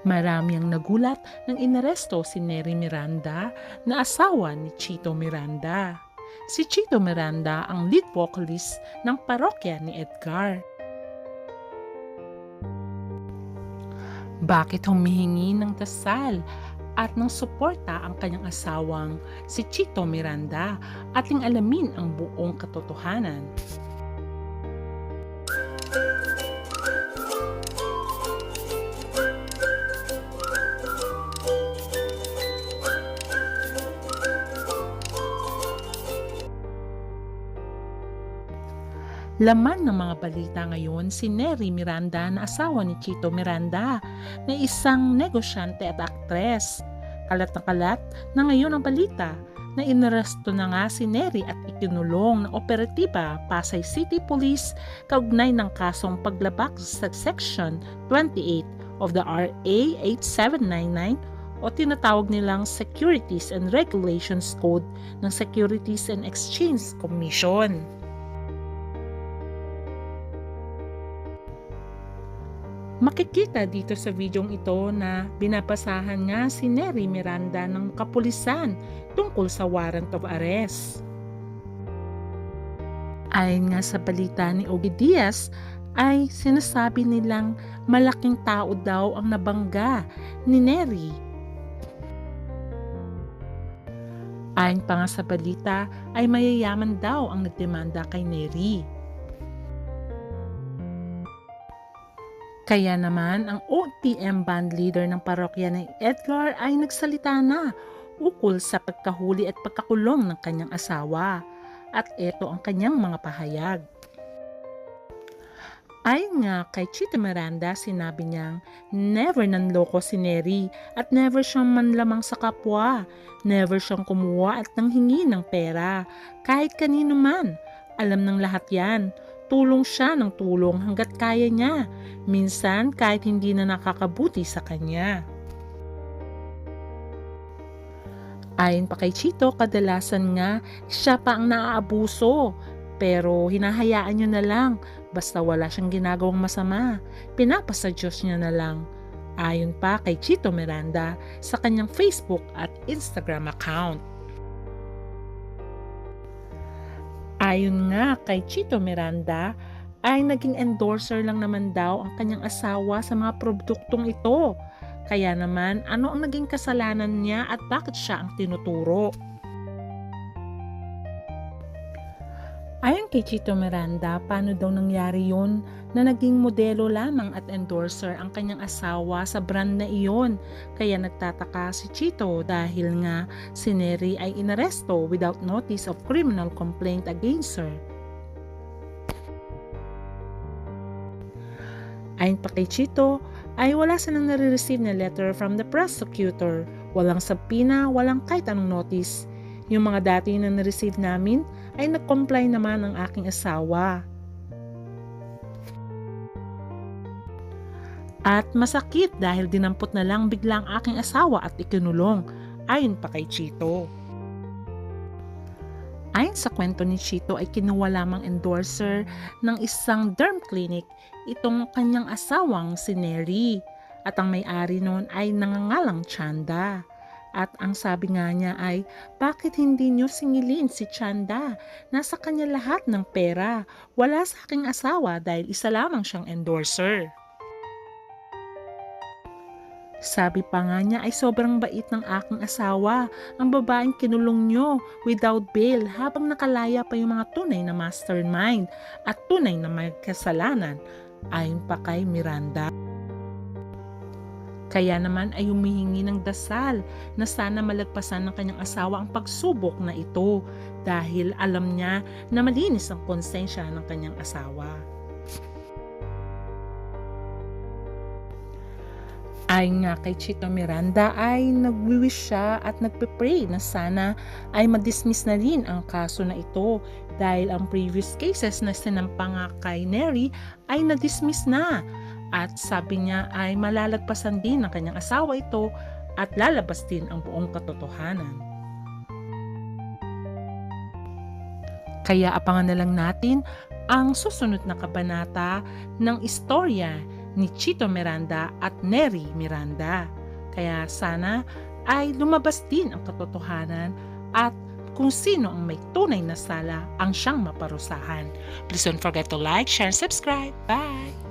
Marami ang nagulat nang inaresto si Nery Miranda na asawa ni Chito Miranda. Si Chito Miranda ang lead vocalist ng parokya ni Edgar. Bakit humihingi ng dasal at ng suporta ang kanyang asawang si Chito Miranda ating alamin ang buong katotohanan. Laman ng mga balita ngayon si Nery Miranda na asawa ni Chito Miranda na isang negosyante at aktres. Kalat na kalat na ngayon ang balita na inaresto na nga si Nery at ikinulong ng operatiba Pasay City Police kaugnay ng kasong paglabak sa Section 28 of the RA 8799 o tinatawag nilang Securities and Regulations Code ng Securities and Exchange Commission. Makikita dito sa videong ito na binabasahan nga si Nery Miranda ng kapulisan tungkol sa warrant of arrest. Ayon nga sa balita ni Ogie Diaz, ay sinasabi nilang malaking tao daw ang nabangga ni Nery. Ayon pa nga sa balita ay mayayaman daw ang nagdemanda kay Nery. Kaya naman ang OTM band leader ng parokya ng Edgar ay nagsalita na ukol sa pagkahuli at pagkakulong ng kanyang asawa. At ito ang kanyang mga pahayag. Ayon nga kay Chito Miranda, sinabi niyang never nanloko si Neri at never siyang manlamang sa kapwa. Never siyang kumuha at nanghingi ng pera. Kahit kanino man, alam ng lahat yan tulong siya ng tulong hanggat kaya niya, minsan kahit hindi na nakakabuti sa kanya. Ayon pa kay Chito, kadalasan nga siya pa ang naaabuso. Pero hinahayaan niyo na lang, basta wala siyang ginagawang masama. Pinapasa Diyos niya na lang. Ayon pa kay Chito Miranda sa kanyang Facebook at Instagram account. Ayon nga kay Chito Miranda, ay naging endorser lang naman daw ang kanyang asawa sa mga produktong ito. Kaya naman, ano ang naging kasalanan niya at bakit siya ang tinuturo? Ayon kay Chito Miranda, paano daw nangyari yun na naging modelo lamang at endorser ang kanyang asawa sa brand na iyon. Kaya nagtataka si Chito dahil nga si Neri ay inaresto without notice of criminal complaint against her. Ayon pa kay Chito, ay wala silang nare-receive na letter from the prosecutor. Walang sabina, walang kahit anong notice. Yung mga dati na na-receive namin ay nag-comply naman ang aking asawa. At masakit dahil dinampot na lang biglang aking asawa at ikinulong, ayon pa kay Chito. Ayon sa kwento ni Chito ay kinuha lamang endorser ng isang derm clinic itong kanyang asawang si Neri at ang may-ari noon ay nangangalang Chanda. At ang sabi nga niya ay, bakit hindi niyo singilin si Chanda? Nasa kanya lahat ng pera. Wala sa aking asawa dahil isa lamang siyang endorser. Sabi pa nga niya ay sobrang bait ng aking asawa, ang babaeng kinulong niyo without bail habang nakalaya pa yung mga tunay na mastermind at tunay na may kasalanan ayon pa kay Miranda. Kaya naman ay humihingi ng dasal na sana malagpasan ng kanyang asawa ang pagsubok na ito dahil alam niya na malinis ang konsensya ng kanyang asawa. Ayon nga kay Chito Miranda ay nagwiwish siya at nagpe-pray na sana ay madismiss na rin ang kaso na ito dahil ang previous cases na sinampa nga kay Neri ay na-dismiss na at sabi niya ay malalagpasan din ng kanyang asawa ito at lalabas din ang buong katotohanan. Kaya abangan na lang natin ang susunod na kabanata ng istorya ni Chito Miranda at Neri Miranda. Kaya sana ay lumabas din ang katotohanan at kung sino ang may tunay na sala ang siyang maparusahan. Please don't forget to like, share, and subscribe. Bye!